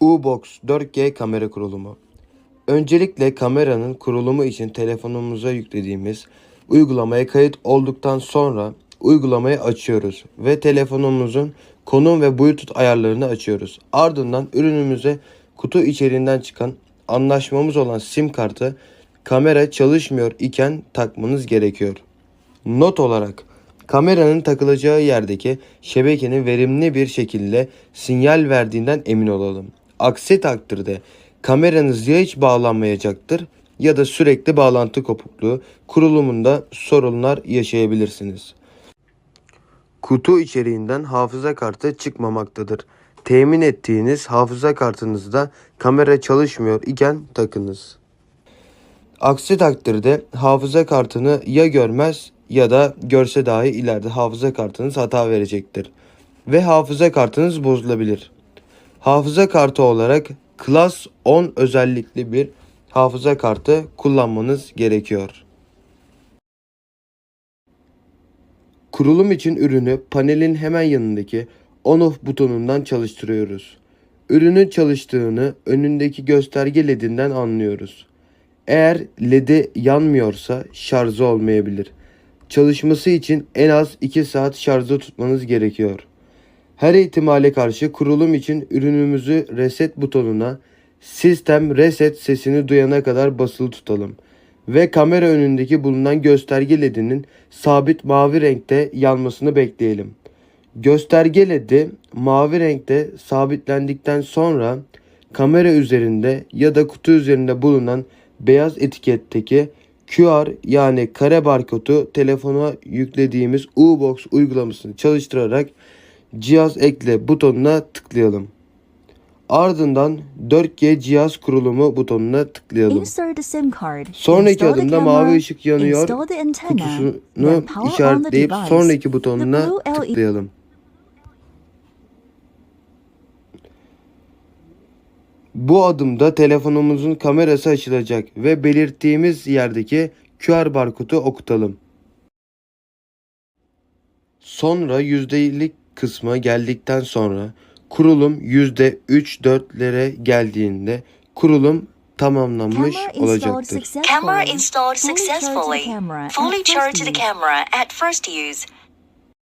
U-Box 4G kamera kurulumu. Öncelikle kameranın kurulumu için telefonumuza yüklediğimiz uygulamaya kayıt olduktan sonra uygulamayı açıyoruz ve telefonumuzun konum ve Bluetooth ayarlarını açıyoruz. Ardından ürünümüze kutu içeriğinden çıkan anlaşmamız olan sim kartı kamera çalışmıyor iken takmanız gerekiyor. Not olarak kameranın takılacağı yerdeki şebekenin verimli bir şekilde sinyal verdiğinden emin olalım. Aksi takdirde kameranız ya hiç bağlanmayacaktır ya da sürekli bağlantı kopukluğu kurulumunda sorunlar yaşayabilirsiniz. Kutu içeriğinden hafıza kartı çıkmamaktadır. Temin ettiğiniz hafıza kartınızda kamera çalışmıyor iken takınız. Aksi takdirde hafıza kartını ya görmez ya da görse dahi ileride hafıza kartınız hata verecektir. Ve hafıza kartınız bozulabilir. Hafıza kartı olarak Class 10 özellikli bir hafıza kartı kullanmanız gerekiyor. Kurulum için ürünü panelin hemen yanındaki on-off butonundan çalıştırıyoruz. Ürünün çalıştığını önündeki gösterge ledinden anlıyoruz. Eğer ledi yanmıyorsa şarjı olmayabilir. Çalışması için en az 2 saat şarjda tutmanız gerekiyor. Her ihtimale karşı kurulum için ürünümüzü reset butonuna sistem reset sesini duyana kadar basılı tutalım ve kamera önündeki bulunan gösterge ledinin sabit mavi renkte yanmasını bekleyelim. Gösterge ledi mavi renkte sabitlendikten sonra kamera üzerinde ya da kutu üzerinde bulunan beyaz etiketteki QR yani kare barkodu telefona yüklediğimiz U-Box uygulamasını çalıştırarak cihaz ekle butonuna tıklayalım. Ardından 4G cihaz kurulumu butonuna tıklayalım. Sonraki adımda mavi ışık yanıyor. Kutusunu işaretleyip sonraki butonuna LED tıklayalım. Bu adımda telefonumuzun kamerası açılacak ve belirttiğimiz yerdeki QR barkodu okutalım. Sonra yüzdelik kısma geldikten sonra kurulum yüzde 3-4'lere geldiğinde kurulum tamamlanmış olacaktır. Camera installed Fully charge the successfully. Fully at charge first the camera at first use.